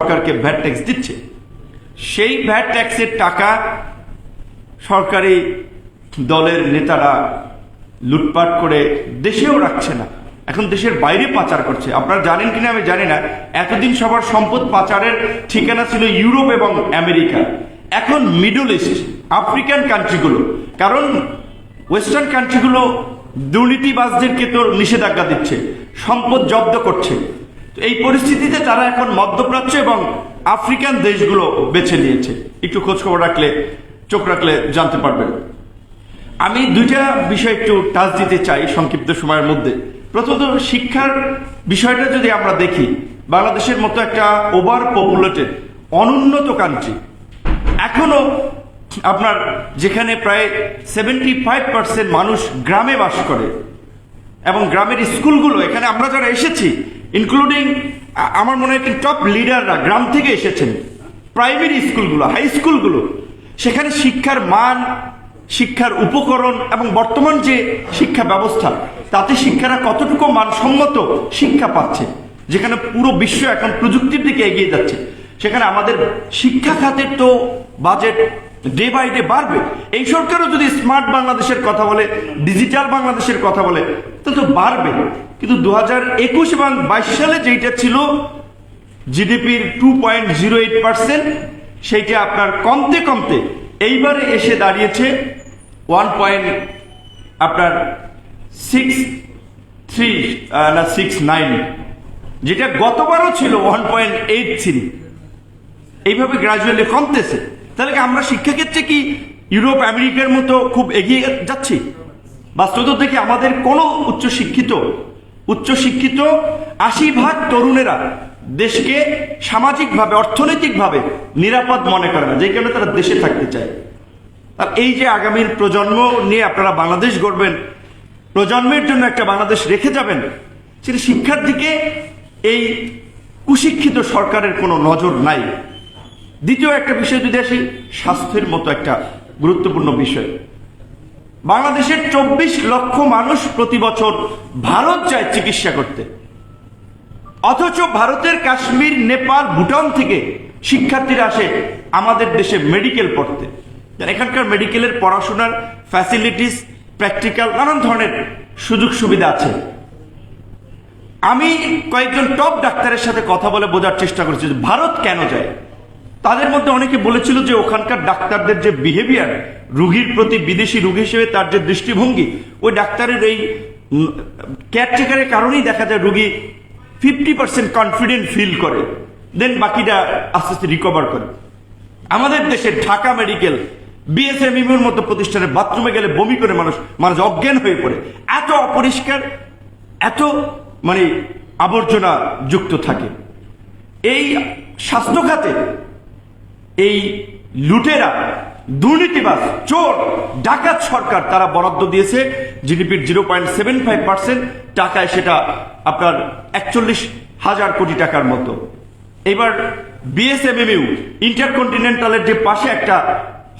সরকারকে VAT tax দিচ্ছে। সেই ভ্যাট ট্যাক্সের টাকা সরকারি দলের নেতারা লুটপাট করে দেশেও রাখছে না। এখন দেশের বাইরে পাচার করছে। আপনারা জানেন কিনা আমি জানি না। এতদিন সবার সম্পদ পাচারের ঠিকানা ছিল ইউরোপ এবং আমেরিকা। এখন মিডল ইস্ট, আফ্রিকান কান্ট্রিগুলো। কারণ ওয়েস্টার্ন কান্ট্রিগুলো দুর্নীতিবাজদেরকে তো নিষেধাজ্ঞা দিচ্ছে, সম্পদ জব্দ করছে। তো এই পরিস্থিতিতে তারা এখন মধ্যপ্রাচ্য এবং আফ্রিকান দেশগুলো বেছে নিয়েছে। একটু খোঁজ খবর রাখলে, চোখ রাখলে জানতে পারবেন। আমি দুইটা বিষয় একটু টাচ দিতে চাই সংক্ষিপ্ত সময়ের মধ্যে। প্রথমত, শিক্ষার বিষয়টা যদি আমরা দেখি, বাংলাদেশের মতো একটা ওভার পপুলেটেড অনুন্নত কান্ট্রি এখনও আপনার যেখানে প্রায় সেভেন্টি ফাইভ পার্সেন্ট মানুষ গ্রামে বাস করে এবং গ্রামের স্কুলগুলো, এখানে আমরা যারা এসেছি ইনক্লুডিং আমার মনে হয় টপ লিডাররা গ্রাম থেকে এসেছেন। প্রাইমারি স্কুলগুলো হাই স্কুলগুলো সেখানে শিক্ষার মান, শিক্ষার উপকরণ এবং বর্তমান যে শিক্ষা ব্যবস্থা, তাতে শিক্ষারা কতটুকু মানসম্মত শিক্ষা পাচ্ছে, যেখানে পুরো বিশ্ব এখন প্রযুক্তির দিকে এগিয়ে যাচ্ছে। সেখানে আমাদের শিক্ষা খাতের তো বাজেট ডে বাই ডে বাড়বে। এই সরকারও যদি স্মার্ট বাংলাদেশের কথা বলে ডিজিটাল বাংলাদেশের কথা বলে, তো তো বাড়বে। কিন্তু দু হাজার একুশ এবং বাইশ সালে যেটা ছিল, জিডিপির two point zero eight percent সেইটা আপনার কমতে কমতে এইবারে এসে দাঁড়িয়েছে ওয়ান পয়েন্ট আপনার সিক্স থ্রি না সিক্স নাইন যেটা গতবারও ছিল ওয়ান পয়েন্ট এইট থ্রি এইভাবে গ্রাজুয়ালি কমতেছে। তাহলে কি আমরা শিক্ষাক্ষেত্রে কি ইউরোপ, আমেরিকার মতো খুব এগিয়ে যাচ্ছি? বাস্তবতা দেখে আমাদের কোনো উচ্চশিক্ষিত উচ্চশিক্ষিত আশি ভাগ তরুণেরা দেশকে সামাজিকভাবে, অর্থনৈতিকভাবে নিরাপদ মনে করে না, যে কারণে তারা দেশে থাকতে চায়। আর এই যে আগামীর প্রজন্ম নিয়ে আপনারা বাংলাদেশ গড়বেন, প্রজন্মের জন্য একটা বাংলাদেশ রেখে যাবেন, সেটা শিক্ষার দিকে এই কুশিক্ষিত সরকারের কোনো নজর নাই। দ্বিতীয় একটা বিষয় যদি আসি, স্বাস্থ্যের মতো একটা গুরুত্বপূর্ণ বিষয়। বাংলাদেশের চব্বিশ লক্ষ মানুষ প্রতি বছর ভারত যায় চিকিৎসা করতে। অথচ ভারতের কাশ্মীর, নেপাল, ভুটান থেকে শিক্ষার্থীরা আসে আমাদের দেশে মেডিকেল পড়তে। এখানকার মেডিকেলের পড়াশোনার ফ্যাসিলিটিস প্র্যাকটিক্যাল নানান ধরনের সুযোগ সুবিধা আছে। আমি কয়েকজন টপ ডাক্তারের সাথে কথা বলে বোঝার চেষ্টা করেছি ভারত কেন যায়? তাদের মধ্যে অনেকে বলেছিল যে ওখানকার ডাক্তারদের যে বিহেভিয়ার রুগীর প্রতি বিদেশি রুগী হিসেবে তার যে দৃষ্টিভঙ্গি, ওই ডাক্তারের এই কেয়ারটেকারের কারণেই দেখা যায় রুগী ফিফটি পার্সেন্ট কনফিডেন্ট ফিল করে দেন বাকিটা আস্তে আস্তে রিকভার করে। আমাদের দেশে ঢাকা মেডিকেল বিএসএমইউর মতো প্রতিষ্ঠানে বাথরুমে গেলে বমি করে মানুষ মানুষ অজ্ঞান হয়ে পড়ে। এত অপরিষ্কার, এত মানে আবর্জনা যুক্ত থাকে। এই স্বাস্থ্য খাতে এই লুটেরা, দুর্নীতিবাজ, চোর, ডাকাত সরকার তারা বরাদ্দ দিয়েছে। জিডিপির zero point seven five percent টাকায় সেটা আপনার একচল্লিশ হাজার কোটি টাকার মতো। এবার বিএসএমএমইউ ইন্টারকন্টিনেন্টালের যে পাশে একটা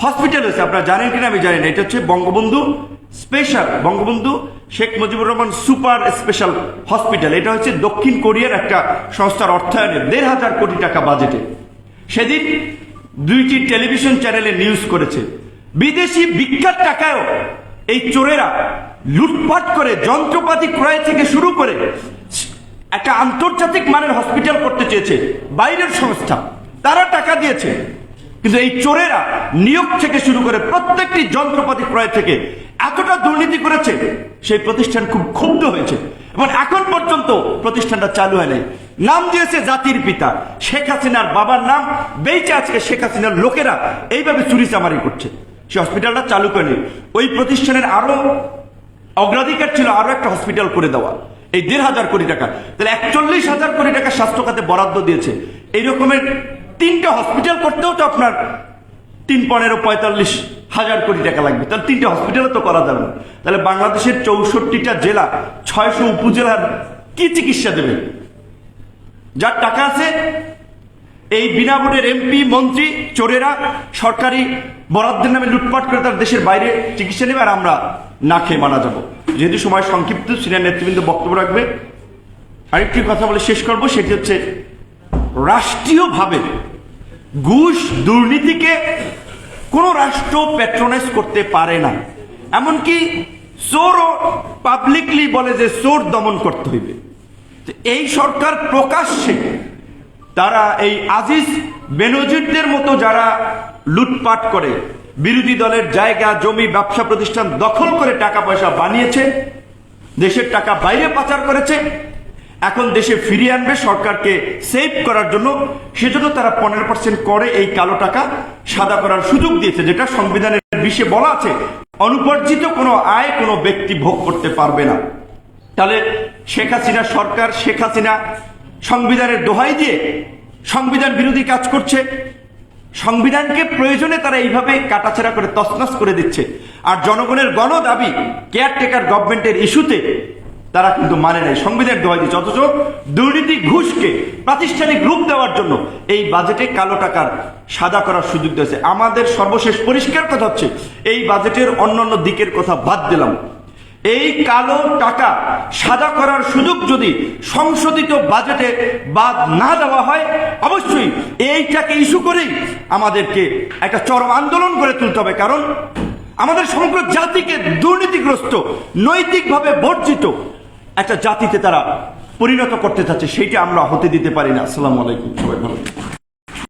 হসপিটাল আছে, আপনারা জানেন কিনা আমি জানি না, এটা হচ্ছে Bangabandhu special Bangabandhu Sheikh Mujibur Rahman super special hospital এটা হচ্ছে দক্ষিণ কোরিয়ার একটা সংস্থার অর্থায়নে দেড় হাজার কোটি টাকা বাজেটে সেদিন দুইটি টেলিভিশন চ্যানেলে নিউজ করেছে। বিদেশি বিখ্যাত টাকায়ও এই চোরেরা লুটপাট করে যন্ত্রপাতি ক্রয় থেকে শুরু করে একটা আন্তর্জাতিক মানের হসপিটাল করতে চেয়েছে বাইরের সংস্থা। তারা টাকা দিয়েছে। কিন্তু এই চোরেরা নিয়োগ থেকে শুরু করে প্রত্যেকটি যন্ত্রপাতি ক্রয় থেকে এতটা দুর্নীতি করেছে, সেই প্রতিষ্ঠান খুব ক্ষুব্ধ হয়েছে। এবং এখন পর্যন্ত প্রতিষ্ঠানটা চালু হয় নাই নাম দিয়েছে জাতির পিতা, শেখ হাসিনার বাবার নাম বেইচে আজকে শেখ হাসিনার লোকেরা এইভাবে চুরি চামারি করছে। সে হসপিটালটা চালু করেনি। ওই প্রতিষ্ঠানের আরও অগ্রাধিকার ছিল আরও একটা হসপিটাল করে দেওয়া। এই দেড় হাজার কোটি টাকা। তাহলে একচল্লিশ হাজার কোটি টাকা স্বাস্থ্য খাতে বরাদ্দ দিয়েছে। এই রকমের তিনটা হসপিটাল করতেও তো আপনার তিন পনেরো পঁয়তাল্লিশ হাজার কোটি টাকা লাগবে। তাহলে তিনটা হসপিটালও তো করা যাবে তাহলে বাংলাদেশের চৌষট্টিটা জেলা, ছয়শো উপজেলার কি চিকিৎসা দেবে? যার টাকা আছে, এই বিনা ভোটের এমপি মন্ত্রী, চোরেরা, সরকারি বরাদ্দের নামে লুটপাট করে তার দেশের বাইরে চিকিৎসা নেবে আর আমরা না খেয়ে মারা যাব। যেহেতু সময় সংক্ষিপ্ত, সিনিয়র নেতৃবৃন্দ বক্তব্য রাখবে। আরেকটি কথা বলে শেষ করব, সেটি হচ্ছে, রাষ্ট্রীয়ভাবে ঘুষ দুর্নীতিকে কোনো রাষ্ট্র প্যাট্রোনাইজ করতে পারে না। এমনকি চোরও পাবলিকলি বলে যে চোর দমন করতে হইবে। এই সরকার প্রকাশ্যে তারা এই আজিজ বেনজিরদের মতো যারা লুটপাট করে, বিরোধী দলের জায়গা, জমি, ব্যবসা প্রতিষ্ঠান দখল করে টাকা পয়সা বানিয়েছে, দেশের টাকা বাইরে পাচার করেছে এখন দেশে ফিরিয়ে আনবে সরকারকে সেভ করার জন্য। সেজন্য তারা পনেরো পার্সেন্ট করে এই কালো টাকা সাদা করার সুযোগ দিয়েছে, যেটা সংবিধানের বিশে বলা আছে, অনুপার্জিত কোনো আয় কোনো ব্যক্তি ভোগ করতে পারবে না। তাহলে শেখ হাসিনা সরকার, শেখ হাসিনা সংবিধানের দোহাই দিয়ে সংবিধান বিরোধী কাজ করছে। সংবিধানকে প্রয়োজনে তারা এইভাবে কাটাছেড়া করে তসনস করে দিচ্ছে। আর জনগণের গণ দাবি কেয়ারটেকার গভর্নমেন্টের ইস্যুতে তারা কিন্তু মানে নাই। সংবিধান দোহাই দিচ্ছে। অথচ দুর্নীতি ঘুষকে প্রাতিষ্ঠানিক রূপ দেওয়ার জন্য এই বাজেটে কালো টাকার সাদা করার সুযোগ দিয়েছে। আমাদের সর্বশেষ পরিষ্কার কথা হচ্ছে, এই বাজেটের অন্যান্য দিকের কথা বাদ দিলাম। এই কালো টাকা সাদা করার সুযোগ যদি সংশোধিত বাজেটে বাদ না দেওয়া হয়, অবশ্যই এইটাকে ইস্যু করেই আমাদেরকে একটা চরম আন্দোলন করে তুলতে হবে। কারণ আমাদের সমগ্র জাতিকে দুর্নীতিগ্রস্ত, নৈতিকভাবে বর্জিত একটা জাতিতে তারা পরিণত করতে চাচ্ছে, সেইটা আমরা হতে দিতে পারি না আসসালামু আলাইকুম, সবাই ভালো।